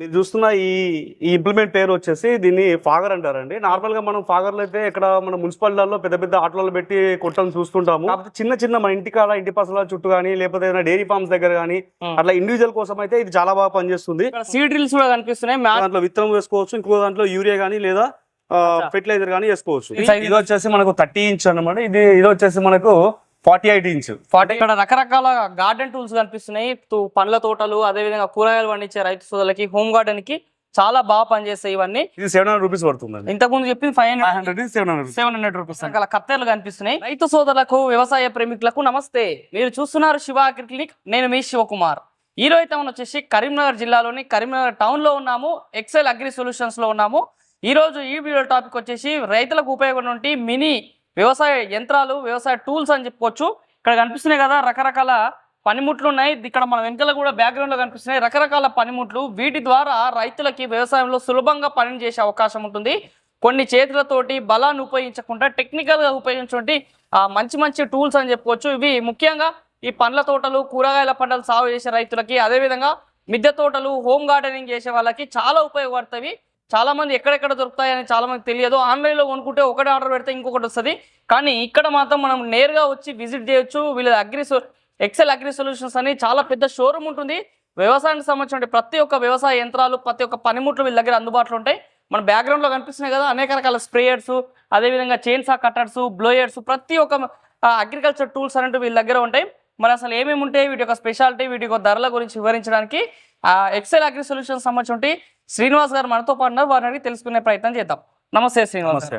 మీరు చూస్తున్న ఈ ఈ ఇంప్లిమెంట్ పేరు వచ్చేసి దీన్ని ఫాగర్ అంటారండి. నార్మల్గా మనం ఫాగర్లు అయితే ఇక్కడ మన మున్సిపాలిటీలో పెద్ద పెద్ద ఆటోలు పెట్టి కొట్టడం చూస్తుంటాము. కాకపోతే చిన్న చిన్న మన ఇంటి కాడ ఇంటి పసల చుట్టూ కానీ లేకపోతే ఏదైనా డైరీ ఫార్మ్స్ దగ్గర కానీ. అట్లా ఇండివిజువల్ కోసం అయితే ఇది చాలా బాగా పనిచేస్తుంది. సీడ్ డ్రిల్స్ కూడా కనిపిస్తున్నాయి. దాంట్లో విత్తనం వేసుకోవచ్చు ఇంకో దాంట్లో యూరియా కానీ లేదా. ఫెర్టిలైజర్ కానీ వేసుకోవచ్చు. ఇది- వచ్చేసి మనకు థర్టీ ఇంచ్ అన్నమాట. ఇది ఇది వచ్చేసి మనకు ఫార్టీ ఎయిట్ ఇంచ్. ఫార్టీ ఇక్కడ రకరకాల గార్డెన్ టూల్స్ కనిపిస్తున్నాయి. తో- పండ్ల తోటలు అదే విధంగా కూరగాయలు పండించే రైతు సోదరులకి హోమ్ గార్డెన్కి చాలా బాగా పనిచేస్తాయి ఇవన్నీ. ఇది సెవెన్ హండ్రెడ్ రూపీస్ పడుతుందండి. ఇంతకు ముందు చెప్పింది five hundred seven hundred seven hundred rupees రకాల కత్తెరలు కనిపిస్తున్నాయి. రైతు సోదరులకు వ్యవసాయ ప్రేమికులకు నమస్తే. మీరు చూస్తున్నారు శివ క్లినిక్. నేను మీ శివకుమార్. ఈ రోజు అయితే మనం వచ్చేసి కరీంనగర్ జిల్లాలోని కరీంనగర్ టౌన్లో ఉన్నాము. ఎక్సెల్ అగ్రి సొల్యూషన్స్లో ఉన్నాము. ఈ రోజు ఈ వీడియో టాపిక్ వచ్చేసి రైతులకు ఉపయోగపడే మినీ వ్యవసాయ యంత్రాలు వ్యవసాయ టూల్స్ అని చెప్పుకోవచ్చు. ఇక్కడ కనిపిస్తున్నాయి కదా రకరకాల పనిముట్లు ఉన్నాయి ఇక్కడ మన వెనకాల కూడా బ్యాక్గ్రౌండ్లో కనిపిస్తున్నాయి. రకరకాల పనిముట్లు. వీటి ద్వారా రైతులకి వ్యవసాయంలో సులభంగా పని చేసే అవకాశం ఉంటుంది. కొన్ని చేతులతోటి బలాన్ని ఉపయోగించకుండా టెక్నికల్గా ఉపయోగించుకుంటే మంచి మంచి టూల్స్ అని చెప్పుకోవచ్చు. ఇవి ముఖ్యంగా ఈ పండ్ల తోటలు కూరగాయల పంటలు సాగు చేసే రైతులకి అదేవిధంగా మిద్దె తోటలు హోమ్ గార్డెనింగ్ చేసే వాళ్ళకి చాలా ఉపయోగపడతాయి. చాలామంది ఎక్కడెక్కడ దొరుకుతాయని చాలామంది తెలియదు. ఆన్లైన్లో కొనుక్కుంటే ఒకటి ఆర్డర్ పెడితే ఇంకొకటి వస్తుంది. కానీ ఇక్కడ మాత్రం మనం నేరుగా వచ్చి విజిట్ చేయొచ్చు. వీళ్ళ అగ్రి ఎక్సెల్ అగ్రి సొల్యూషన్స్ అని చాలా పెద్ద షోరూమ్ ఉంటుంది. వ్యవసాయానికి సంబంధించిన ప్రతి ఒక్క వ్యవసాయ యంత్రాలు ప్రతి ఒక్క పనిముట్లు వీళ్ళ దగ్గర అందుబాటులో ఉంటాయి. మన బ్యాక్గ్రౌండ్లో లో కనిపిస్తున్నాయి కదా అనేక రకాల స్ప్రేయర్స్ అదేవిధంగా చైన్సా కట్టర్స్ బ్లోయర్స్ ప్రతి ఒక్క అగ్రికల్చర్ టూల్స్ అనేవి వీళ్ళ దగ్గర ఉంటాయి. మరి అసలు ఏమేమి ఉంటాయి? వీటి యొక్క స్పెషాలిటీ వీటి యొక్క ధరల గురించి వివరించడానికి ఎక్సెల్ అగ్రి సొల్యూషన్స్ సంబంధించి శ్రీనివాస్ గారు మనతో పాటు ఉన్నారు. వారిని అడిగి తెలుసుకునే ప్రయత్నం చేద్దాం. నమస్తే శ్రీనివాస్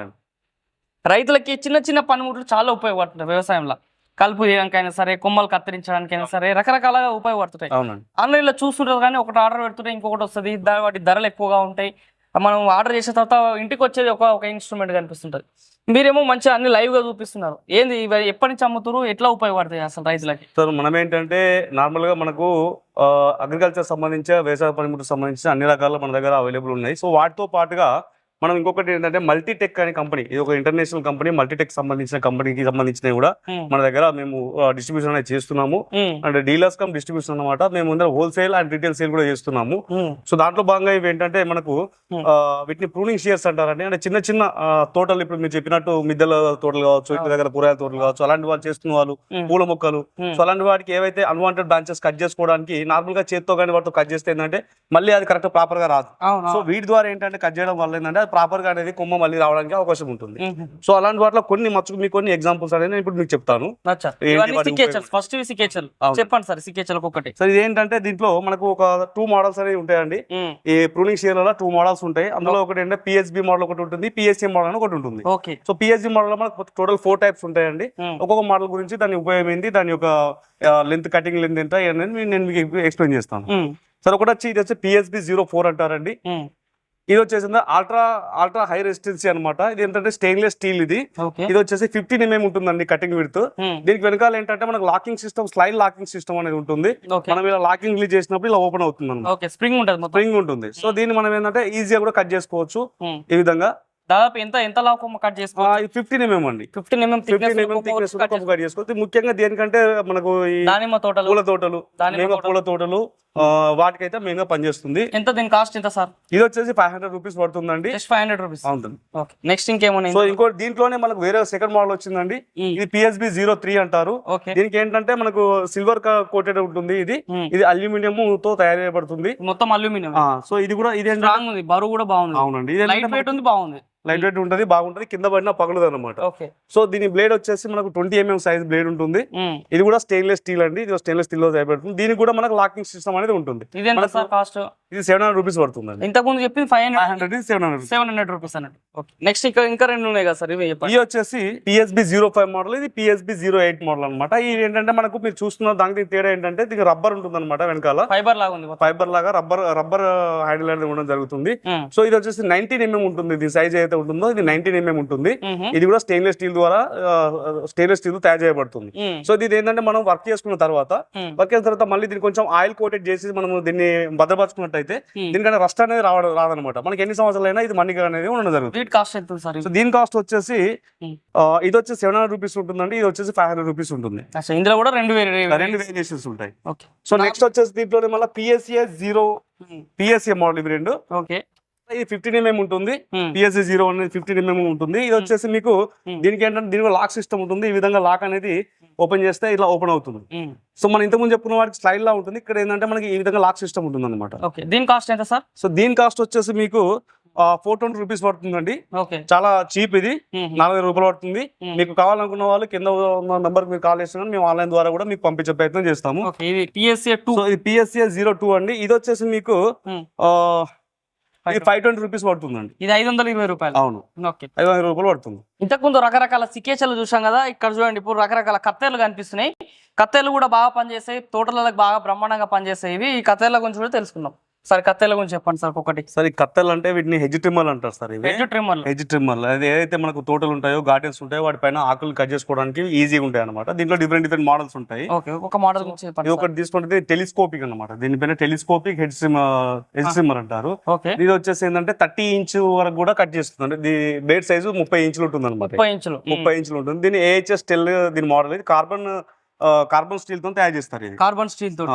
రైతులకి చిన్న చిన్న పనిముట్లు చాలా ఉపయోగపడుతున్నాయి వ్యవసాయంలో. కలుపు చేయడానికైనా సరే కొమ్మలు కత్తిరించడానికైనా సరే రకరకాలుగా ఉపయోగపడుతుంటాయి. అవునండి. ఆన్లైన్లో చూస్తుంటారు కానీ ఒకటి ఆర్డర్ పెడుతుంటే ఇంకొకటి వస్తుంది. వాటి ధరలు ఎక్కువగా ఉంటాయి. మనం ఆర్డర్ చేసిన తర్వాత ఇంటికి వచ్చేది ఒక ఒక ఇన్స్ట్రుమెంట్ కనిపిస్తుంటుంది. మీరేమో మంచిగా అన్ని లైవ్గా గా చూపిస్తున్నారు. ఏంది ఇవి ఎప్పటి నుంచి అమ్ముతారు ఎట్లా ఉపయోగపడతాయి అసలు రైతులకి? సార్ మనం ఏంటంటే నార్మల్గా మనకు అగ్రికల్చర్ సంబంధించి వ్యవసాయ పనిముట్లకు సంబంధించి అన్ని రకాల మన దగ్గర అవైలబుల్ ఉన్నాయి. సో వాటితో పాటుగా మనం ఇంకొకటి ఏంటంటే మల్టీటెక్ అనే కంపెనీ ఇది ఒక ఇంటర్నేషనల్ కంపెనీ మల్టీటెక్ సంబంధించిన కంపెనీకి సంబంధించినవి కూడా ఉమ్, మన దగ్గర మేము డిస్ట్రిబ్యూషన్ అనేది చేస్తున్నాము. అండ్ డీలర్స్ కమ్ డిస్ట్రిబ్యూషన్ అన్నమాట. మేము ముందర హోల్సేల్ అండ్ రీటైల్ సేల్ కూడా చేస్తున్నాము. సో దాంట్లో భాగంగా ఇవి ఏంటంటే మనకు Hmm. వీటిని ప్రూనింగ్ షేర్స్ అంటారండి. అంటే చిన్న చిన్న తోటలు ఇప్పుడు మీరు చెప్పినట్టు మిద్దెల తోటలు కావచ్చు ఇంటి దగ్గర కూరగాయల తోటలు కావచ్చు అలాంటి వాళ్ళు చేస్తున్న వాళ్ళు Hmm. పూల మొక్కలు. Hmm. సో అలాంటి వాటికి ఏవైతే అన్వాంటెడ్ బ్రాంచెస్ కట్ చేసుకోవడానికి నార్మల్గా చేత్తో కానీ వాటితో కట్ చేస్తే ఏంటంటే మళ్ళీ అది కరెక్ట్ ప్రాపర్గా రాదు. సో వీటి ద్వారా ఏంటంటే కట్ చేయడం వల్ల ఏంటంటే అది ప్రాపర్గా అనేది కొమ్మ మళ్ళీ రావడానికి అవకాశం ఉంటుంది. సో అలాంటి వాటిలో కొన్ని మచ్చుకు మీకు కొన్ని ఎగ్జాంపుల్స్ అనేది నేను ఇప్పుడు మీకు చెప్తాను? ఫస్ట్. చెప్పండి సార్ సికేచల్ ఒక్కొక్కటి సో ఇది ఏంటంటే దీంట్లో మనకు ఒక టూ మోడల్స్ అనేవి ఉంటాయండి. ఈ ప్రూనింగ్ షేర్లలో టూ మోడల్స్ ఉంటాయి. అందులో ఒకటి ఏంటంటే పిహెచ్బి మోడల్ ఒకటి ఉంటుంది. పిఎస్సి మోడల్ అని ఒకటి ఉంటుంది. సో పిహెచ్బి మోడల్లో మనకు టోటల్ ఫోర్ టైప్స్ ఉంటాయండి. ఒక్కొక్క మోడల్ గురించి దాని ఉపయోగం ఏంటి దాని యొక్క లెంత్ కటింగ్ లెంత్ ఎంత అనేది నేను మీకు ఎక్స్ప్లెయిన్ చేస్తాను. సార్ ఒకటి వచ్చి ఇది వచ్చి పిఎస్బి జీరో ఫోర్ అంటారండి. ఇది వచ్చేసింది అల్ట్రా అల్ట్రా హై రెసిస్టెన్సీ అన్నమాట. ఇది ఏంటంటే స్టెయిన్లెస్ స్టీల్ ఇది. ఇది వచ్చేసి ఫిఫ్టీన్ ఎంఎం ఉంటుందండి కటింగ్ విడ్త్ ఉమ్, దీనికి వెనకాల ఏంటంటే మనకు locking system slide locking system అనేది ఉంటుంది. మనం ఇలా లాకింగ్ రిలీజ్ చేసినప్పుడు ఇలా ఓపెన్ అవుతుంది అనమాట స్ప్రింగ్ ఉంటుంది స్ప్రింగ్ ఉంటుంది. సో దీన్ని మనం ఏంటంటే ఈజీగా కూడా కట్ చేసుకోవచ్చు. ఉమ్, ఈ విధంగా. దాదాపు ఎంత ఎంత లావు కొమ్మ కట్ చేసుకోవచ్చు? ఫిఫ్టీన్ ఎంఎం అండి. Fifteen MM fifteen MM thickness cut చేసుకోవచ్చు. ముఖ్యంగా దేనికంటే మనకు దానిమ్మ తోటలు. పూల తోటలు మేఘ. పూల తోటలు వాటికైతే మెయిన్గా పనిచేస్తుంది. ఎంత దీని కాస్ట్ ఎంత సార్? ఇది వచ్చేసి ఫైవ్ హండ్రెడ్ రూపీస్ పడుతుందండి. జస్ట్ ఫైవ్ హండ్రెడ్ రూపీస్ అవుతుంది ఓకే నెక్స్ట్ ఇంకేమున్నాయి? సో ఇంకో దీంట్లోనే మనకు వేరే సెకండ్ మోడల్ వచ్చిందండి. ఇది పిఎస్బి జీరో త్రీ అంటారు. దీనికి ఏంటంటే మనకు సిల్వర్ కోటెడ్ ఉంటుంది ఇది. ఉమ్, ఇది అల్యూమినియం తో తయారు చేయబడుతుంది. మొత్తం అల్యూమినియం. సో ఇది కూడా ఇది బరువు కూడా బాగుంది. అవునండి. ఇది లైట్ వెయిట్ ఉంది బాగుంది. లైట్ వెయిట్ ఉంటుంది బాగుంటుంది కింద పడినా పగలదు అనమాట సో దీని బ్లేడ్ వచ్చేసి మనకు ట్వంటీ ఎంఎం సైజ్ బ్లేడ్ ఉంటుంది. ఇది కూడా స్టెయిన్లెస్ స్టీల్ అండి ఇది స్టెయిన్లెస్ స్టీల్లో తయారు దీనికి కూడా మనకు లాకింగ్ సిస్టమ్ అనేది ఉంటుంది. ఇది సెవెన్ హండ్రెడ్ రూపీస్ పడుతుందండి. ఇంతకు ముందు చెప్పింది five hundred seven hundred seven hundred rupees అన్నట్టు. ఓకే నెక్స్ట్ ఇంకా ఇంకా రెండు ఉన్నాయి కదా సార్ ఇవి ఇది వచ్చేసి పిఎస్బి జీరో ఫైవ్ మోడల్ ఇది పిఎస్బి జీరో ఎయిట్ మోడల్ అనమాట ఇది ఏంటంటే మనకు మీరు చూస్తున్న దానికి తేడా ఏంటంటే దీనికి రబ్బర్ ఉంటుంది అనమాట వెనకాల. ఫైబర్ లాగా ఉంది ఫైబర్ లాగా రబ్బర్ రబ్బర్ హ్యాండిల్ అనేది ఉండడం జరుగుతుంది. సో ఇది వచ్చేసి నైన్టీన్ ఎంఎం ఉంటుంది. ఇది సైజ్ అయితే ఉంటుందో ఇది నైన్టీన్ ఎంఎం ఉంటుంది. ఉమ్హు, ఇది కూడా స్టెయిన్లెస్ స్టీల్ ద్వారా స్టెయిన్లెస్ స్టీల్ తయారు చేయబడుతుంది. సో ఇది ఏంటంటే మనం వర్క్ చేసుకున్న తర్వాత వర్క్ చేసిన తర్వాత మళ్ళీ దీన్ని కొంచెం ఆయిల్ కోటెడ్ చేసి మనం దీన్ని భద్రపరచుకున్నట్టయితే చూసుకున్నట్టయితే దీనికంటే రస్ట్ అనేది రావడం రాదనమాట. మనకి ఎన్ని సంవత్సరాలు అయినా ఇది మన్నిక అనేది ఉండడం జరుగుతుంది. వీటి కాస్ట్ ఎంత సార్ సో దీని కాస్ట్ వచ్చేసి ఇది వచ్చేసి సెవెన్ హండ్రెడ్ రూపీస్ ఉంటుందండి. ఇది వచ్చేసి ఫైవ్ హండ్రెడ్ రూపీస్ ఉంటుంది. ఇందులో కూడా రెండు రెండు వేరియేషన్స్ ఉంటాయి. సో నెక్స్ట్ వచ్చేసి దీంట్లోనే మళ్ళీ పిఎస్సిఏ జీరో పిఎస్సిఏ మోడల్ ఇవి రెండు. ఓకే. ఇది ఫిఫ్టీన్ ఎంఎం ఉంటుంది. పిఎస్సి జీరో అనేది ఫిఫ్టీన్ ఎంఎం ఉంటుంది. ఇది వచ్చేసి మీకు Hmm. దీనికి ఏంటంటే దీనికి లాక్ సిస్టమ్ ఉంటుంది. ఈ విధంగా లాక్ అనేది ఓపెన్ చేస్తే ఇలా ఓపెన్ అవుతుంది. సో మనం ఇంతకుముందు చెప్పుకున్న వాటికి స్లైడ్ లా ఉంటుంది. ఇక్కడ ఏంటంటే మనకి ఈ విధంగా లాక్ సిస్టమ్ ఉంటుంది అనమాట దీని కాస్ట్ ఎంత సార్ సో దీని కాస్ట్ వచ్చేసి మీకు ఫోర్ ట్వంటీ రూపీస్ పడుతుందండి. చాలా చీప్ ఇది. నలభై రూపాయలు పడుతుంది. మీకు కావాలనుకున్న వాళ్ళు కింద నంబర్ మీరు కాల్ చేసిన మేము ఆన్లైన్ ద్వారా కూడా మీకు పంపించే ప్రయత్నం చేస్తాము. పిఎస్సి జీరో టూ అండి. ఇది వచ్చేసి మీకు ఫైవ్ ట్వంటీ రూపీస్ పడుతుందండి. ఇది ఐదు వందల ఇరవై రూపాయలు. అవును. ఓకే. ఐదు వందల రూపాయలు పడుతుంది. ఇంతకుముందు రకరకాల సికేచలు చూసాం కదా ఇక్కడ చూడండి ఇప్పుడు రకరకాల కత్తెలు కనిపిస్తున్నాయి. కత్తెలు కూడా బాగా పనిచేస్తాయి తోటలకు బాగా బ్రహ్మాండంగా పనిచేస్తాయి ఇవి. ఈ కత్తెల గురించి కూడా తెలుసుకుందాం. సరే కత్తెల గురించి చెప్పండి సార్ ఒకటి సార్ ఈ కత్తెలు అంటే వీటిని హెజ్ ట్రిమ్మర్లు అంటారు సార్ ఇవి. వెజ్ ట్రిమ్మర్లు. హెజ్ ట్రిమ్మర్లు. అది ఏదైతే మనకు తోటలు ఉంటాయో గార్డెన్స్ ఉంటాయో వాటిపైన ఆకులు కట్ చేసుకోవడానికి ఈజీగా ఉంటాయి అనమాట దీంట్లో డిఫరెంట్ డిఫరెంట్ మోడల్స్ ఉంటాయి. ఓకే ఒక మోడల్ గురించి చెప్పండి ఒకటి తీసుకుంటే టెలిస్కోపిక్ అనమాట దీనిపైన telescopic head strimmer head strimmer అంటారు. ఓకే. ఇది వచ్చేసి ఏంటంటే థర్టీ ఇంచ్ వరకు కూడా కట్ చేస్తుంది. అంటే దీని బ్లేడ్ సైజు ముప్పై ఇంచులు ఉంటుంది అనమాట ముప్పై ఇంచులు. ముప్పై ఇంచులు ఉంటుంది. దీని ఏహెచ్ఎస్ టెల్ దీని మోడల్ ఇది. కార్బన్ కార్బన్ స్టీల్తో తయారు చేస్తారు ఇది. కార్బన్ స్టీల్తో.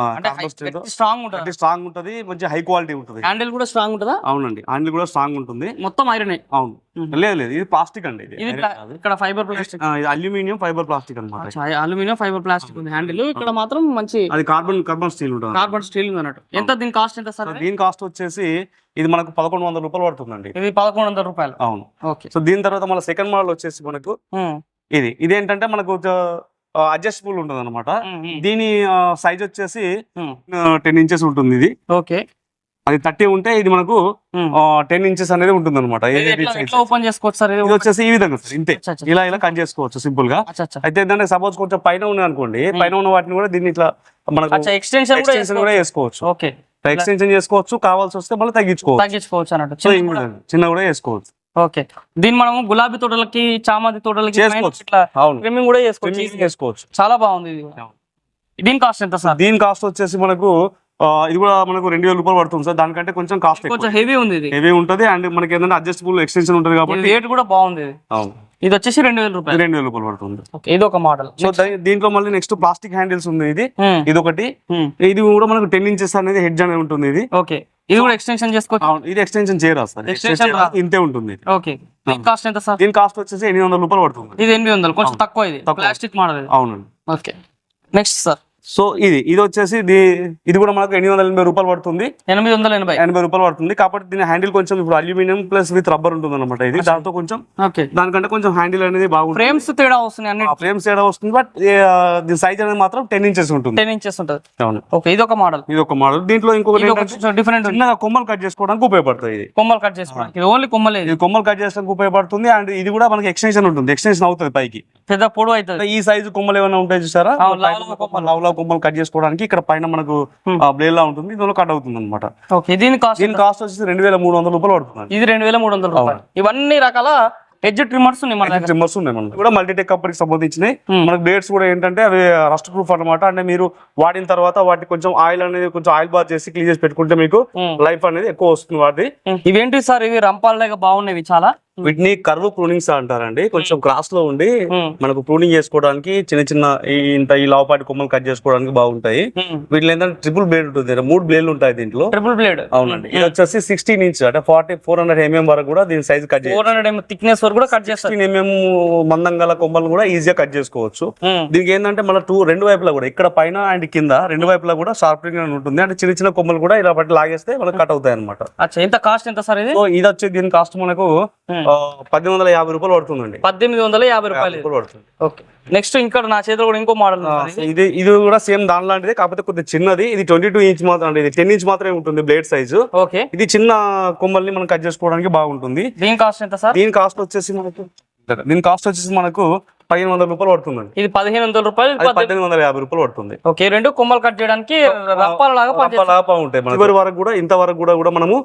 స్ట్రాంగ్ ఉంటుంది? స్ట్రాంగ్ ఉంటుంది మంచి హై క్వాలిటీ ఉంటుంది. హ్యాండిల్ కూడా స్ట్రాంగ్ ఉంటుందా? అవునండి హ్యాండిల్ కూడా స్ట్రాంగ్ ఉంటుంది. మొత్తం ఐరన్ అవును. లేదు లేదు ఇది ప్లాస్టిక్ అండి ఇది. ఇక్కడ ఫైబర్ ప్లాస్టిక్ ఇది అల్యూమినియం ఫైబర్ ప్లాస్టిక్ అనమాట అల్యూమినియం ఫైబర్ ప్లాస్టిక్ ఉంది హ్యాండిల్ ఇక్కడ మాత్రం మంచి అది కార్బన్ కార్బన్ స్టీల్ ఉంటుంది? కార్బన్ స్టీల్ ఉంది అన్నట్టు. ఎంత దీని కాస్ట్ ఎంత సార్ దీని కాస్ట్ వచ్చేసి ఇది మనకు పదకొండు వందల రూపాయలు పడుతుందండి. ఇది పదకొండు వందల రూపాయలు. అవును. ఓకే. సో దీని తర్వాత మళ్ళీ సెకండ్ మోడల్ వచ్చేసి మనకు ఇది. ఇదేంటంటే మనకు అడ్జస్టబుల్ ఉంటుంది అనమాట దీని సైజ్ వచ్చేసి టెన్ ఇంచెస్ ఉంటుంది ఇది. ఓకే. అది థర్టీ ఉంటే ఇది మనకు టెన్ ఇంచెస్ అనేది ఉంటుంది అనమాట ఓపెన్ చేసుకోవచ్చు సార్? ఇది వచ్చేసి ఈ విధంగా సార్ ఇంతే. ఇలా ఇలా కట్ చేసుకోవచ్చు సింపుల్గా అయితే ఏంటంటే సపోజ్ కొంచెం పైన ఉన్నాయి అనుకోండి పైన ఉన్న వాటిని కూడా దీన్ని ఇట్లా మనకు ఎక్స్టెన్షన్ కూడా ఎక్స్టెన్షన్ కూడా చేసుకోవచ్చు. ఓకే. ఎక్స్టెన్షన్ చేసుకోవచ్చు కావాల్సి వస్తే మళ్ళీ తగ్గించుకోవచ్చు. తగ్గించుకోవచ్చు అన్నట్టు. సో చిన్న కూడా- చిన్న కూడా చేసుకోవచ్చు. ఓకే. దీన్ని మనము గులాబీ తోటలకి చామంతి తోటలకి చేసుకోవచ్చు. పైన ఇట్లా అవును. ట్రిమ్మింగ్ కూడా చేసుకోవచ్చు. Trimming చేసుకోవచ్చు. చాలా బాగుంది ఇది. దీని కాస్ట్ ఎంత సార్? దీని కాస్ట్ వచ్చేసి మనకు ఇది కూడా మనకు రెండు వేల రూపాయలు పడుతుంది సార్. దానికంటే కొంచెం కాస్ట్ కొంచెం హెవీ ఉంది ఇది. హెవీ ఉంటది అండ్ మనకి ఏంటంటే అడ్జస్టబుల్ ఎక్స్టెన్షన్ ఉంటుంది కాబట్టి రేట్ కూడా బాగుంది ఇది. అవును. ఇది వచ్చేసి రెండు వేల రూపాయలు. రెండు వేల రూపాయలు పడుతుంది. ఇది ఒక మోడల్ సో దీంట్లో మళ్ళీ నెక్స్ట్ ప్లాస్టిక్ హ్యాండిల్స్ ఉంది ఇది. ఇది ఒకటి ఇది కూడా మనకు టెన్ ఇంచెస్ అనేది హెడ్జ్ అనేది ఉంటుంది ఇది. ఓకే. ఇది కూడా ఎక్స్టెన్షన్ చేసుకోవచ్చు ఇది ఎక్స్టెన్షన్ చేయరా సార్. ఎక్స్టెన్షన్. ఇంతే ఉంటుంది. ఓకే దీని కాస్ట్ ఎంత సార్? దీని కాస్ట్ వచ్చేసి ఎనిమిది వందల రూపాయలు పడుతుంది. ఇది ఎనిమిది వందలు. కొంచెం తక్కువ ఇది. ప్లాస్టిక్ మోడల్ అవునండి. ఓకే నెక్స్ట్ సార్ సో ఇది ఇది వచ్చేసి ఇది ఇది కూడా మనకు ఎనిమిది వందల ఎనభై రూపాయలు పడుతుంది. ఎనిమిది వందల ఎనభై. ఎనభై రూపాయలు పడుతుంది. కాబట్టి దీని హ్యాండిల్ కొంచెం ఇప్పుడు అల్యూమినియం ప్లస్ విత్ రబ్బర్ ఉంటుంది అనమాట ఇది దాంతో కొంచెం ఓకే. దానికంటే కొంచెం హ్యాండిల్ అనేది బాగుంటుంది. ఫ్రేమ్స్ తేడా వస్తున్నాయి అన్ని ఫ్రేమ్స్ తేడా వస్తుంది. బట్ దీని సైజ్ అనేది మాత్రం టెన్ ఇంచెస్ ఉంటుంది. టెన్ ఇంచెస్ ఉంటుంది. అవును. ఓకే ఇది ఒక మోడల్. ఇది ఒక మోడల్ దీంట్లో కొంచెం డిఫరెంట్ కొమ్మలు కట్ చేసుకోవడానికి ఉపయోగపడుతుంది ఇది. కొమ్మలు కట్ చేసుకోవడానికి. ఇది ఓన్లీ కొమ్మలే ఇది. కొమ్మలు కట్ చేసుకోవడానికి ఉపయోగపడుతుంది. అండ్ ఇది కూడా మనకి ఎక్స్టెన్షన్ ఉంటుంది. ఎక్స్టెన్షన్ అవుతుంది పైకి. పెద్ద పొడవు అవుతుంది. ఈ సైజు కొమ్మలు ఏమైనా ఉంటాయి చూసారా? లవ్ కొమ్మలు కట్ చేసుకోవడానికి ఇక్కడ పైన మనకు. బ్లేడ్ లా ఉంటుంది. ఇందులో కట్ అవుతుంది అనమాట దీని కాస్ట్ దీని కాస్ట్ వచ్చేసి రెండు వేల మూడు వందల రూపాయలు పడుతుంది. ఇది రెండు వేల మూడు వందల రూపాయలు. ఇవన్నీ రకాల ఎడ్జ్ ట్రిమ్మర్స్ ఉన్నాయి మన ట్రిమ్మర్స్ ఉన్నాయి మనకి. కూడా మల్టీటెక్ కంపెనీకి సంబంధించినవి. మనకి బ్లేడ్స్ కూడా ఏంటంటే అవి రస్ట్ ప్రూఫ్ అన్నమాట. అంటే మీరు వాడిన తర్వాత వాటికి కొంచెం ఆయిల్ అనేది కొంచెం ఆయిల్ బాత్ చేసి క్లీన్ చేసి పెట్టుకుంటే మీకు. లైఫ్ అనేది ఎక్కువ వస్తుంది వాటి ఇవేంటి సార్? ఇవి రంపాల బాగున్నాయి చాలా? వీటిని కర్వ్ ప్రూనింగ్స్ అంటారండి. కొంచెం క్రాస్లో ఉండి Hmm. మనకు ప్రూనింగ్ చేసుకోవడానికి చిన్న చిన్న ఇంత ఈ లావుపాటి కొమ్మలు కట్ చేసుకోవడానికి బాగుంటాయి. వీటిలో ఏంటంటే ట్రిపుల్ బ్లేడ్ ఉంటుంది మూడు బ్లేడ్లు ఉంటాయి దీంట్లో. ట్రిపుల్ బ్లేడ్ అవునండి. ఇది వచ్చేసి సిక్స్టీన్ ఇంచ్ అంటే ఫార్టీ ఫోర్ హండ్రెడ్ ఎంఎం వరకు కూడా దీని size cut four hundred mm thickness వరకు కూడా కట్ సిక్స్టీన్ ఎంఎం మందం గల కొమ్మలు కూడా ఈజీగా కట్ చేసుకోవచ్చు. దీనికి ఏంటంటే మన టూ రెండు వైపులా కూడా ఇక్కడ పైన అండ్ కింద రెండు వైపులా కూడా షార్పింగ్ ఉంటుంది. అంటే చిన్న చిన్న కొమ్మలు కూడా ఇలా బట్టి లాగేస్తే మనకు కట్ అవుతాయి అనమాట ఎంత కాస్ట్ ఎంత సార్ ఇది? ఇది వచ్చి దీని కాస్ట్ మనకు Hmm. పద్దెనిమిది వందల యాభై రూపాయలు పడుతుందండి. పద్దెనిమిది వందల యాభై రూపాయలు. పడుతుంది. ఓకే. నెక్స్ట్ ఇంకా నా చేతిలో కూడా ఇంకో మోడల్ ఇది. ఇది కూడా సేమ్ దాని లాంటిదే కాకపోతే కొద్దిగా చిన్నది. ఇది ట్వంటీ టూ ఇంచ్ మాత్రం ఇది టెన్ ఇంచ్ మాత్రమే ఉంటుంది బ్లేడ్ సైజు. ఓకే. ఇది చిన్న కొమ్మల్ని మనం కట్ చేసుకోవడానికి బాగుంటుంది. దీని కాస్ట్ ఎంత సార్? దీని కాస్ట్ వచ్చేసి మనకు దీని కాస్ట్ వచ్చేసి మనకు పదిహేను వందల రూపాయలు పడుతుందండి. ఇది పదిహేను వందల రూపాయలు పద్దెనిమిది వందల యాభై రూపాయలు పడుతుంది. ఓకే రెండు కొమ్మలు కట్ చేయడానికి రప్పాల లాగా పనిచేస్తుంది లాభ ఉంటాయి. చివరి వరకు కూడా ఇంత వరకు కూడా కూడా మనము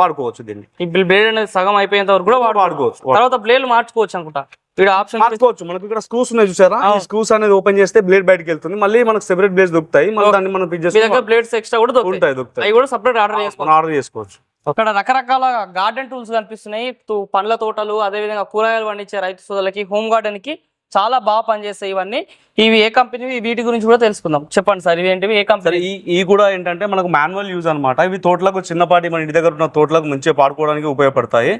వాడుకోవచ్చు దీన్ని. ఈ బ్లేడ్ అనేది సగం అయిపోయేంత వరకు కూడా వాడు వాడుకోవచ్చు తర్వాత బ్లేడ్ మార్చుకోవచ్చు అనుకుంటా. ఇక్కడ ఆప్షన్ మార్చుకోవచ్చు. మనకు ఇక్కడ స్క్రూస్ ఉన్నాయి చూసారా? ఈ స్క్రూస్ అనేది ఓపెన్ చేస్తే బ్లేడ్ బయటకి వెళ్తుంది. మళ్ళీ మనకు సెపరేట్ బ్లేడ్స్ దొరుకుతాయి. మళ్ళీ దాన్ని మనం పిక్ చేస్తే ప్లేట్స్ ఎక్స్ట్రా కూడా దొరుకుతాయి. ఉంటాయి దొరుకుతాయి. కూడా సపరేట్ ఆర్డర్ చేసుకోవచ్చు. ఆర్డర్ చేసుకోవచ్చు. అక్కడ రకరకాల గార్డెన్ టూల్స్ కనిపిస్తున్నాయి. తో- పండ్ల తోటలు అదేవిధంగా కూరగాయలు పండించే రైతు సోదరులకి హోమ్ గార్డెన్కి చాలా బాగా పనిచేస్తాయి ఇవన్నీ. ఇవి ఏ కంపెనీ వీటి గురించి కూడా తెలుసుకుందాం. చెప్పండి సార్ ఇవి ఏంటివి ఏ కంపెనీ? ఈ కూడా ఏంటంటే మనకు మాన్యువల్ యూజ్ అన్నమాట. ఇవి తోటలకు చిన్నపాటి మన ఇంటి దగ్గర ఉన్న తోటలకు మంచిగా పాడుకోవడానికి ఉపయోగపడతాయి.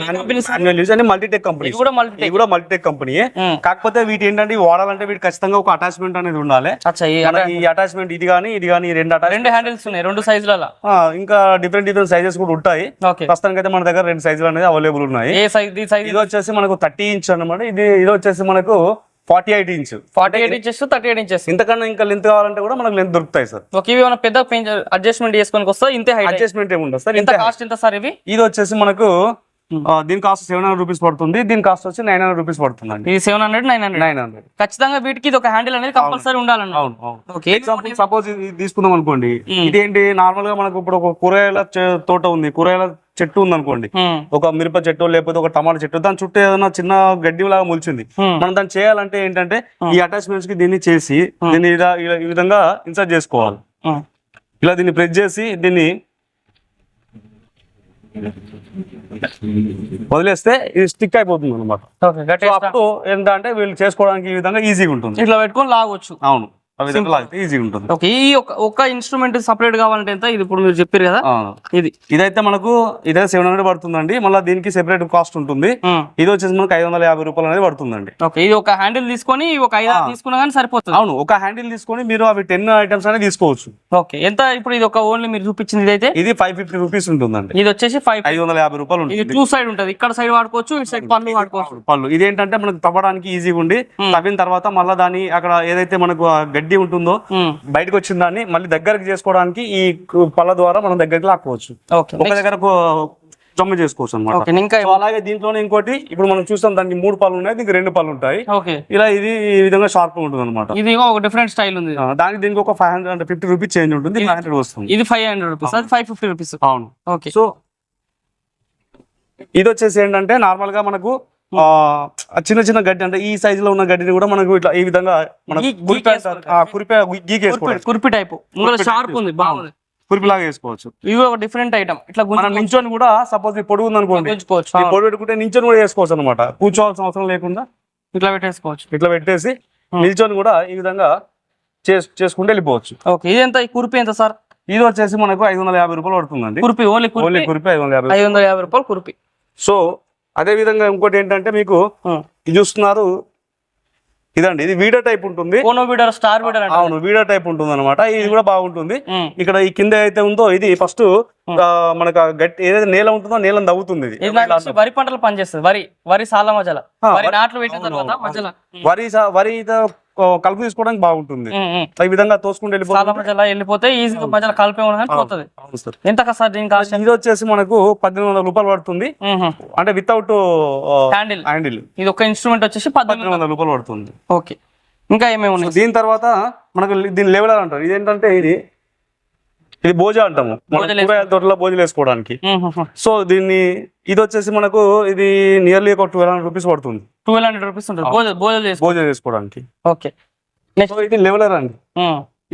మాన్యువల్ యూజ్ అని మల్టీటెక్ కంపెనీ ఇది కూడా మల్టీ కూడా మల్టీటెక్ కంపెనీ కాకపోతే వీటి ఏంటంటే ఇవి వాడాలంటే వీటి ఖచ్చితంగా ఒక అటాచ్మెంట్ అనేది ఉండాలి. ఈ అటాచ్మెంట్ ఇది కానీ ఇది కానీ రెండు రెండు హ్యాండిల్స్ ఉన్నాయి రెండు సైజులలో ఇంకా డిఫరెంట్ డిఫరెంట్ సైజెస్ కూడా ఉంటాయి. ప్రస్తుతానికి అయితే మన దగ్గర రెండు సైజులు అనేది అవైలబుల్ ఉన్నాయి. ఇది వచ్చేసి మనకు థర్టీ ఇంచ్ అన్నమాట. ఇది ఇది వచ్చేసి మనకు forty eight inch forty eight inches thirty eight inches ఇంతకన్నా ఇంకా లెంత్ కావాలంటే కూడా మనకు లెంత్ దొరుకుతాయి సార్. ఓకే ఇవి ఏమైనా పెద్ద అడ్జస్ట్మెంట్ చేసుకొని వస్తా ఇంతే అడ్జస్ట్మెంట్ ఏమి ఉండదు సార్ ఇంత కాస్ట్ ఎంత సార్ ఇవి? ఇది వచ్చేసి మనకు దీని కాస్ట్ సెవెన్ హండ్రెడ్ రూపీస్ పడుతుంది. దీని కాస్ట్ వచ్చి నైన్ హండ్రెడ్ రూపీస్ పడుతుందండి. ఇది seven hundred nine hundred nine hundred ఖచ్చితంగా వీటికి ఇది ఒక హ్యాండిల్ అనేది కంపల్సరీ అవును ఓకే ఎగ్జాంపుల్ సపోజ్ ఇది తీసుకుందాం అనుకోండి. ఇదేంటి? నార్మల్గా మనకు ఇప్పుడు ఒక కూరగాయల తోట ఉంది. కూరగాయల చెట్టు ఉంది అనుకోండి ఒక మిరప చెట్టు లేకపోతే ఒక టమాటా చెట్టు దాని చుట్టూ ఏదైనా చిన్న గడ్డి లాగా మొలిచింది. మనం దాన్ని చేయాలంటే ఏంటంటే ఈ అటాచ్మెంట్స్కి దీన్ని చేసి దీన్ని ఇలా ఈ విధంగా ఇన్సర్ట్ చేసుకోవాలి. ఇలా దీన్ని ప్రెస్ చేసి దీన్ని వదిలేస్తే ఇది స్టిక్ అయిపోతుంది అనమాట అప్పుడు ఏంటంటే వీళ్ళు చేసుకోవడానికి ఈ విధంగా ఈజీగా ఉంటుంది. ఇట్లా పెట్టుకొని లాగొచ్చు. అవును. ఆ విధంగా లాగితే ఈజీగా ఉంటుంది. ఓకే ఈ ఒక ఒక ఇన్స్ట్రుమెంట్ సపరేట్ కావాలంటే ఎంత? ఇది ఇప్పుడు మీరు చెప్పారు కదా. ఇది. ఇదైతే మనకు ఇదే సెవెన్ హండ్రెడ్ పడుతుందండి. మళ్ళీ దీనికి సెపరేట్ కాస్ట్ ఉంటుంది. ఇది వచ్చేసి మనకు ఐదు వందల యాభై రూపాయలు అనేది పడుతుందండి. ఓకే ఇది ఒక హ్యాండిల్ తీసుకొని ఒక ఐదు తీసుకున్నా కానీ సరిపోతుంది. అవును ఒక హ్యాండిల్ తీసుకొని మీరు అవి టెన్ ఐటమ్స్ అనేది తీసుకోవచ్చు. ఓకే ఎంత ఇప్పుడు ఇది ఒక ఓన్లీ మీరు చూపించింది ఇదైతే? ఇది ఫైవ్ ఫిఫ్టీ రూపీస్ ఉంటుందండి. ఇది వచ్చేసి ఫైవ్ ఐదు వందల యాభై రూపాయలు ఇది ఉంటుంది టూ సైడ్ ఉంటది. ఇక్కడ సైడ్ వాడుకోవచ్చు ఇటు సైడ్ పళ్ళు వాడుకోవచ్చు. పళ్ళు. ఇదేంటంటే మనకు తవ్వడానికి ఈజీగా ఉండి తవ్విన తర్వాత మళ్ళీ దాని అక్కడ ఏదైతే మనకు గడ్డి ఉంటుందో. బయటకు వచ్చిన దాన్ని మళ్ళీ దగ్గరికి చేసుకోవడానికి ఈ పళ్ళ ద్వారా మనం దగ్గరికి లాక్కోవచ్చు. ఒక దగ్గర జమ్ము చేసుకోవచ్చు అనమాట ఇంకా అలాగే దీంట్లోనే ఇంకోటి ఇప్పుడు మనం చూస్తాం దానికి మూడు పళ్ళు ఉన్నాయి దీనికి రెండు పళ్ళు ఉంటాయి. ఇలా ఇది ఈ విధంగా షార్ప్ ఉంటుంది అనమాట ఇది ఒక డిఫరెంట్ స్టైల్ ఉంది. దానికి దీనికి ఒక five hundred fifty rupees change ఉంటుంది ఫైవ్ హండ్రెడ్ వస్తుంది. ఇది ఫైవ్ హండ్రెడ్ రూపీస్ అది ఫైవ్ ఫిఫ్టీ రూపీస్ అవును. ఓకే. సో ఇది వచ్చేసి ఏంటంటే నార్మల్గా మనకు చిన్న చిన్న గడ్డి అంటే ఈ సైజ్లో ఉన్న గడ్డిని కూడా మనకు ఇట్లా ఈ విధంగా కురిపి టైప్ షార్ప్ ఉంది బాగుంది. కురిపిలాగా వేసుకోవచ్చు. ఇది ఒక డిఫరెంట్ ఐటమ్ ఇట్లా మనం నించొని కూడా సపోజ్ పొడుగు ఉంది అనుకోండి పొడుగు పెట్టుకుంటే నించొని కూడా వేసుకోవచ్చు అనమాట కూర్చోవాల్సిన అవసరం లేకుండా ఇట్లా పెట్టేసుకోవచ్చు. ఇట్లా పెట్టేసి నిల్చొని కూడా ఈ విధంగా చేస్ చేసుకుంటూ వెళ్ళిపోవచ్చు. ఓకే కుర్పి ఎంత సార్? ఇది వచ్చేసి మనకు ఐదు వందల యాభై రూపాయలు పడుతుందండి. కుర్పి ఓన్లీ ఓన్లీ కుర్పి కురిపి ఐదు వందల యాభై ఐదు వందల యాభై రూపాయలు కుర్పి. సో అదే విధంగా ఇంకోటి ఏంటంటే మీకు ఇది చూస్తున్నారు. ఇదండి ఇది వీడియో టైప్ ఉంటుంది. స్టార్ అంటే అవును వీడియో టైప్ ఉంటుంది అనమాట ఇది కూడా బాగుంటుంది. ఇక్కడ ఈ కింద అయితే ఉందో ఇది ఫస్ట్ మనకు గట్టి ఏదైతే నేల ఉంటుందో నేలను తవ్వుతుంది ఇది. వరి పంటలు పనిచేస్తుంది. వరి వరి సాల మధ్యలో. వరి వరి- నాట్లు పెట్టిన తర్వాత వరి కలుపు తీసుకోవడానికి బాగుంటుంది. ఈ విధంగా తోసుకుంటూ వెళ్ళిపోతుంది వెళ్ళిపోతే ఈజీగా మధ్యలో కలిపే పోతుంది. ఎంత సార్ ఇది వచ్చేసి మనకు పద్దెనిమిది వందల రూపాయలు పడుతుంది. అంటే వితౌట్ హ్యాండిల్ హ్యాండిల్ ఇది ఒక ఇన్స్ట్రుమెంట్ వచ్చేసి పద్దెనిమిది వందల రూపాయలు పడుతుంది. ఓకే ఇంకా ఏమేమి ఉన్నాయి? దీని తర్వాత మనకు దీని లెవెలర్ అంటారు. ఇది ఏంటంటే ఇది ఇది భోజా అంటాము. కూరగాయల తోటలో భోజలు వేసుకోవడానికి. సో దీన్ని ఇది వచ్చేసి మనకు ఇది నియర్లీ ఒక ట్వెల్వ్ హండ్రెడ్ రూపీస్ పడుతుంది. ట్వెల్వ్ హండ్రెడ్ రూపీస్ ఉంటుంది. భోజనం భోజనం చేసుకో భోజనం చేసుకోవడానికి ఓకే. సో ఇది లెవెలర్ అండి.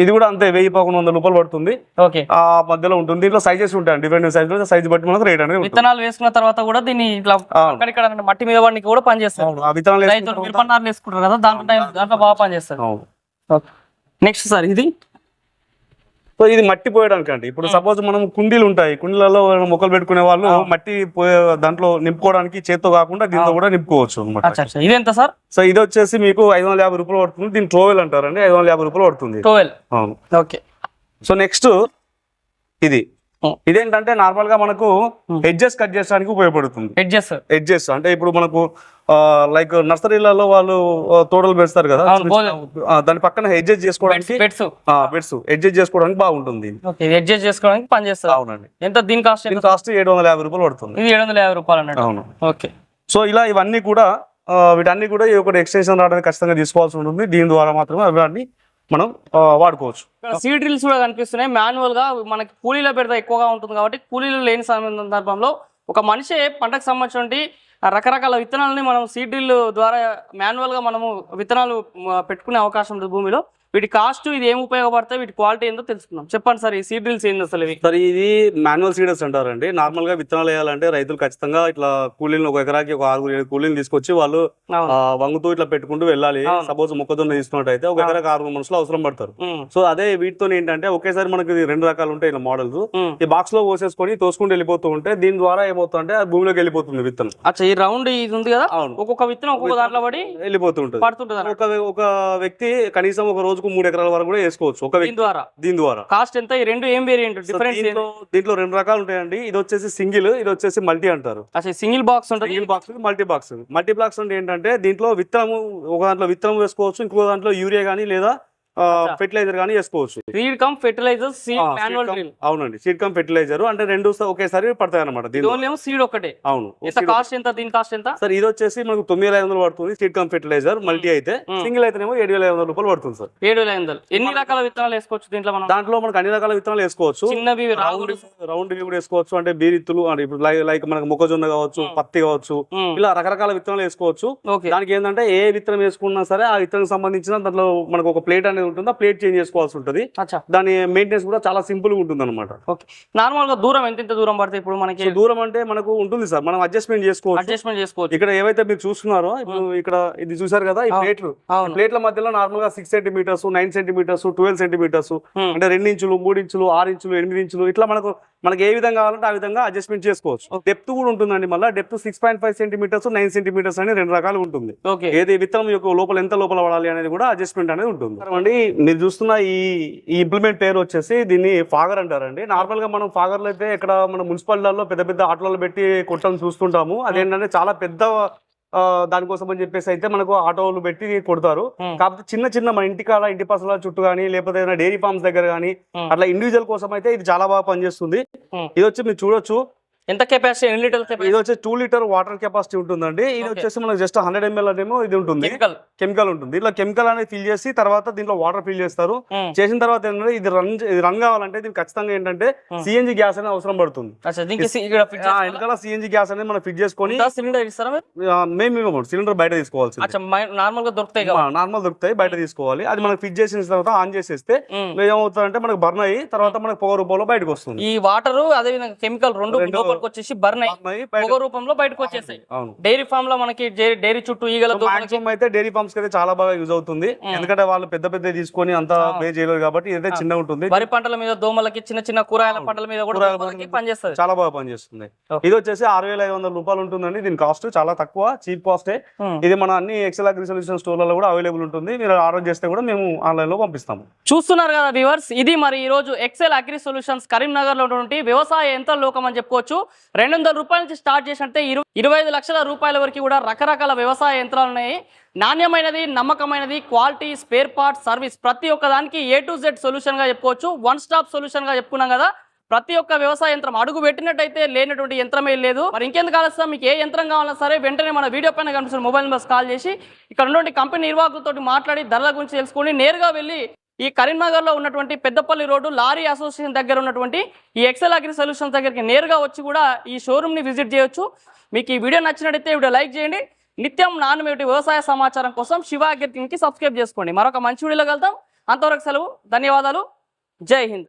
ఇది కూడా అంతే వెయ్యి పదకొండు వందల రూపాయలు పడుతుంది. ఓకే. ఆ మధ్యలో ఉంటుంది. దీంట్లో సైజెస్ ఉంటాయి డిఫరెంట్ సైజ్ సైజ్ బట్టి మనకు రేట్ అనేది విత్తనాలు వేసుకున్న తర్వాత కూడా దీన్ని ఇట్లా. అక్కడిక్కడ మట్టి మీద పడికి కూడా పనిచేస్తారు విత్తనాలు వేసుకుంటారు కదా దాంట్లో దాంట్లో బాగా పనిచేస్తారు. నెక్స్ట్ సార్ ఇది. సో ఇది మట్టి పోయడానికి అండి. ఇప్పుడు సపోజ్ మనం కుండీలు ఉంటాయి. కుండీలలో మొక్కలు పెట్టుకునే వాళ్ళు మట్టి దాంట్లో నింపుకోవడానికి చేత్తో కాకుండా దీంతో కూడా నింపుకోవచ్చు అనమాట ఇది ఎంత సార్? సో ఇది వచ్చేసి మీకు ఐదు వందల యాభై రూపాయలు పడుతుంది. దీని ట్రోవెల్ అంటారండి. ఐదు వందల యాభై రూపాయలు పడుతుంది. ట్వెల్వ్ అవును. ఓకే. సో నెక్స్ట్ ఇది. ఇదేంటంటే నార్మల్గా మనకు ఎడ్జెస్ కట్ చేయడానికి ఉపయోగపడుతుంది. ఎడ్జెస్. ఎడ్జెస్. అంటే ఇప్పుడు మనకు లైక్ నర్సరీలలో వాళ్ళు ఆ, తోటలు పెడతారు కదా? దాని పక్కన ఎడ్జెస్ చేసుకోవడానికి బెడ్స్ బెడ్స్. ఎడ్జెస్ చేసుకోవడానికి బాగుంటుంది. అడ్జస్ట్ చేసుకోవడానికి పనిచేస్తారు అవునండి. ఎంత దీని కాస్ట్ కాస్ట్ ఏడు వందల యాభై రూపాయలు పడుతుంది. ఇది ఏడు వందల యాభై రూపాయలు అన్నట్టు. అవును. ఓకే. సో ఇలా ఇవన్నీ కూడా వీటన్ని కూడా ఈ ఒకటి ఎక్స్టెన్షన్ రావడానికి ఖచ్చితంగా తీసుకోవాల్సి ఉంటుంది. దీని ద్వారా మాత్రమే అవన్నీ మనం వాడుకోవచ్చు. సీడ్ డ్రిల్స్ కూడా కనిపిస్తున్నాయి. మాన్యువల్గా మనకి కూలీల పెడత ఎక్కువగా ఉంటుంది కాబట్టి కూలీలు లేని సందర్భంలో ఒక మనిషే పంటకు సంబంధించిన రకరకాల విత్తనాలని మనం సీడ్రిల్ ద్వారా మాన్యువల్గా మనము విత్తనాలు పెట్టుకునే అవకాశం ఉంటుంది భూమిలో. వీటి కాస్ట్ ఇది ఏం ఉపయోగపడతాయి? వీటి క్వాలిటీ ఏందో తెలుసుకుందాం. చెప్పండి సార్ ఈ సీడ్ డ్రిల్స్ ఏంది అసలు ఇవి? సార్ ఇది మాన్యువల్ సీడర్స్ అంటారండి. నార్మల్గా విత్తనాలు వేయాలంటే రైతులు ఖచ్చితంగా ఇట్లా కూలీలను ఒక ఎకరాకి ఒక ఆరుగురు ఏడు కూలీని తీసుకొచ్చి వాళ్ళు వంగుతూ ఇట్లా పెట్టుకుంటూ వెళ్ళాలి. సపోజ్ మొక్కజొన్న తీసుకున్నట్టయితే ఒక. ఎకరాకి ఆరుగురు మనుషులు అవసరం పడతారు. సో అదే వీటితో ఏంటంటే ఒకేసారి మనకి రెండు రకాలు ఉంటాయి ఇలా మోడల్స్. ఈ బాక్స్లో పోసేసుకొని తోసుకుంటూ వెళ్ళిపోతూ ఉంటే దీని ద్వారా ఏమవుతుందంటే భూమిలోకి వెళ్ళిపోతుంది విత్తనం. అచ్చా ఈ రౌండ్ ఇది ఉంది కదా? ఒక్కొక్క విత్తనం ఒక్కొక్క దాంట్లో పడి వెళ్ళిపోతూ ఉంటుంది. పడుతుంటుంది. ఒక ఒక వ్యక్తి కనీసం ఒక రోజుకు మూడు ఎకరాల వరకు కూడా వేసుకోవచ్చు ఒక దీని ద్వారా. దీని ద్వారా. కాస్ట్ ఎంత? ఈ రెండు ఏం వేరియంట్ సో డిఫరెన్స్ దీంట్లో దీంట్లో రెండు రకాలు ఉంటాయండి. ఇది వచ్చేసి సింగిల్ ఇది వచ్చేసి మల్టీ అంటారు. అసలు సింగిల్ బాక్స్ ఉంటుంది? Single box multi box multi box అంటే ఏంటంటే దీంట్లో విత్తనము ఒక దాంట్లో విత్తనం వేసుకోవచ్చు ఇంకో దాంట్లో యూరియా కానీ లేదా. ఫెర్టిలైజర్ కానీ వేసుకోవచ్చు seed cum fertilizer seed manual drill అవునండి. సీడ్ కమ్ ఫెర్టిలైజర్ అంటే రెండు ఒకేసారి పడతాయి అనమాట ఏమో సీడ్ ఒకటే. అవును. ఎంత కాస్ట్ ఎంత దీని కాస్ట్ ఎంత? సార్ ఇది వచ్చేసి మనకు తొమ్మిది వేల ఐదు వందలు పడుతుంది సీడ్ కమ్ ఫెర్టిలైజర్ మల్టీ అయితే. సింగిల్ అయితేనేమో ఏడు వేల ఐదు వందల రూపాయలు పడుతుంది సార్. ఏడు వేల ఐదు వందలు. ఎన్ని రకాల విత్తనాలు వేసుకోవచ్చు దీంట్లో మనం? దాంట్లో మనకు అన్ని రకాల విత్తనాలు వేసుకోవచ్చు. చిన్నవి రౌండ్ రౌండ్ కూడా వేసుకోవచ్చు. అంటే బీరిత్తులు అంటే ఇప్పుడు లైక్ మనకు మొక్కజొన్న కావచ్చు. పత్తి కావచ్చు ఇలా రకరకాల విత్తనాలు వేసుకోవచ్చు. ఓకే. దానికి ఏంటంటే ఏ విత్తనం వేసుకున్నా సరే ఆ విత్తనం సంబంధించిన దాంట్లో మనకు ఒక ప్లేట్ అనేది ఉంటుంది? ప్లేట్ చేంజ్ చేసుకోవాల్సి ఉంటుంది. దాని మెయింటెనెన్స్ కూడా చాలా సింపుల్గా ఉంటుంది అనమాట నార్మల్గా దూరం ఎంత ఎంత దూరం పడుతుంది ఇప్పుడు మనకి దూరం అంటే మనకు ఉంటుంది సార్. మనం అడ్జస్ట్మెంట్ చేసుకోవచ్చు. అడ్జస్ట్మెంట్ చేసుకోవచ్చు. ఇక్కడ ఏవైతే మీరు చూస్తున్నారో ఇప్పుడు ఇక్కడ ఇది చూసారు కదా ఈ. ప్లేట్లు. ప్లేట్ల మధ్యలో నార్మల్గా six centimeters nine centimeters twelve centimeters అంటే రెండు ఇంచులు మూడు ఇంచులు ఆరు ఇంచులు ఎనిమిది ఇంచులు ఇట్లా మనకు మనకి ఏ విధంగా కావాలంటే ఆ విధంగా అడ్జస్ట్మెంట్ చేసుకోవచ్చు. డెప్త్ కూడా ఉంటుందండి మళ్ళీ. Depth six point five centimeters nine centimeters అని రెండు రకాలు ఉంటుంది. ఓకే ఏది విత్తనం యొక్క లోపల ఎంత లోపల పడాలి అనేది కూడా అడ్జస్ట్మెంట్ అనేది ఉంటుంది. అండి మీరు చూస్తున్న ఈ ఇంప్లిమెంట్ పేరు వచ్చేసి దీన్ని ఫాగర్ అంటారండి. నార్మల్గా మనం ఫాగర్లు అయితే ఇక్కడ మన మున్సిపాలిటీలలో పెద్ద పెద్ద ఆటోలలో పెట్టి కొట్టడం చూస్తుంటాము. అదేంటంటే చాలా పెద్ద దానికోసం అని చెప్పేసి అయితే మనకు ఆటోలు పెట్టి కొడతారు. కాకపోతే చిన్న చిన్న మన ఇంటికాడ ఇంటి పసల చుట్టూ కానీ లేకపోతే ఏదైనా డైరీ ఫార్మ్స్ దగ్గర కానీ అట్లా ఇండివిజువల్ కోసం అయితే ఇది చాలా బాగా పనిచేస్తుంది. ఇది వచ్చి మీరు చూడొచ్చు. ఎంత కెపాసిటీ? ఎన్ని లీటర్ ఇది వచ్చి టూ లీటర్ వాటర్ కెపాసిటీ ఉంటుందండి. ఇది. వచ్చేసి మనకు జస్ట్ హండ్రెడ్ ఎంఎల్ అనేమో ఇది ఉంటుంది. కెమికల్ కెమికల్ ఉంటుంది. ఇట్లా కెమికల్ అనేది ఫిల్ చేసి తర్వాత దీంట్లో వాటర్ ఫిల్ చేస్తారు. చేసిన తర్వాత ఏంటంటే ఇది రన్ ఇది రన్ కావాలంటే దీనికి ఖచ్చితంగా ఏంటంటే Hmm. సిఎన్జి గ్యాస్ అనేది అవసరం పడుతుంది. వెనకాల సిఎన్జి గ్యాస్ అనేది మనం ఫిట్ చేసుకొని సిలిండర్ ఇస్తారా మేము సిలిండర్ బయట తీసుకోవాల్సింది. అచ్చా నార్మల్గా దొరుకుతాయి నార్మల్ దొరుకుతాయి బయట తీసుకోవాలి. అది మనకి ఫిట్ చేసిన తర్వాత ఆన్ చేసేస్తే. ఏమవుతుందంటే మనకు బర్న్ అయ్యి తర్వాత మనకు పొగ రూపంలో బయటకు వస్తుంది. ఈ వాటర్ అదే విధంగా కెమికల్ రెండు లోపలికి వచ్చేసి బర్న్ అయ్యి పొగ రూపంలో బయటకు వచ్చేసాయి అవును డైరీ ఫామ్లో మనకి డైరీ- చుట్టూ ఈగల మాక్సిమం అయితే డైరీ ఫార్మ్స్ అయితే చాలా బాగా యూజ్ అవుతుంది. ఎందుకంటే వాళ్ళు పెద్ద పెద్ద తీసుకొని అంత. పే చేయలేరు కాబట్టి ఇదైతే. చిన్నగా ఉంటుంది వరి పంటల మీద దోమలకి చిన్న చిన్న కూరగాయల. పంటల మీద కూడా పనిచేస్తుంది చాలా బాగా పనిచేస్తుంది. ఇది వచ్చేసి ఆరు వేల ఐదు వందల రూపాయలు ఉంటుందండి దీని కాస్ట్ చాలా తక్కువ చీప్ కాస్టే. ఇది మన అన్ని ఎక్సెల్ అగ్రి సొల్యూషన్ స్టోర్లలో కూడా అవైలబుల్ ఉంటుంది మీరు ఆర్డర్ చేస్తే కూడా మేము ఆన్లైన్లో పంపిస్తాము చూస్తున్నారు కదా వ్యూవర్స్ ఇది మరి ఈ రోజు ఎక్సెల్ అగ్రి సొల్యూషన్స్ కరీంనగర్లో ఉన్నటువంటి వ్యవసాయ యంత్ర లోకం అని చెప్పుకోవచ్చు రెండు వందల రూపాయల నుంచి స్టార్ట్ చేసినట్టే ఇరవై ఐదు లక్షల రూపాయల వరకు కూడా రకరకాల వ్యవసాయ యంత్రాలు ఉన్నాయి నాణ్యమైనది నమ్మకమైనది క్వాలిటీ స్పేర్ పార్ట్ సర్వీస్ ప్రతి ఒక్క దానికి ఏ టు జెడ్ సొల్యూషన్గా చెప్పుకోవచ్చు. వన్ స్టాప్ సొల్యూషన్గా చెప్పుకున్నాం కదా. ప్రతి ఒక్క వ్యవసాయ యంత్రం అడుగు పెట్టినట్టయితే లేనటువంటి యంత్రమే లేదు. మరి ఇంకెందుకు కావాల్సిన మీకు ఏ యంత్రం కావాలన్నా సరే వెంటనే మన వీడియో పైన కనిపిస్తున్న మొబైల్ నెంబర్స్ కాల్ చేసి ఇక్కడ ఉన్నటువంటి కంపెనీ నిర్వాహకులతో మాట్లాడి ధరల గురించి తెలుసుకొని నేరుగా వెళ్ళి ఈ కరీంనగర్లో ఉన్నటువంటి పెద్దపల్లి రోడ్డు లారీ అసోసియేషన్ దగ్గర ఉన్నటువంటి ఈ ఎక్సెల్ అగ్రి సొల్యూషన్స్ దగ్గరికి నేరుగా వచ్చి కూడా ఈ షోరూమ్ని విజిట్ చేయొచ్చు. మీకు ఈ వీడియో నచ్చినట్టయితే వీడియో లైక్ చేయండి. నిత్యం నాన్నమేటి వ్యవసాయ సమాచారం కోసం శివ అగ్రికి సబ్స్క్రైబ్ చేసుకోండి. మరొక మంచి వీడియోలో కలుద్దాం. అంతవరకు సెలవు ధన్యవాదాలు. జై హింద్.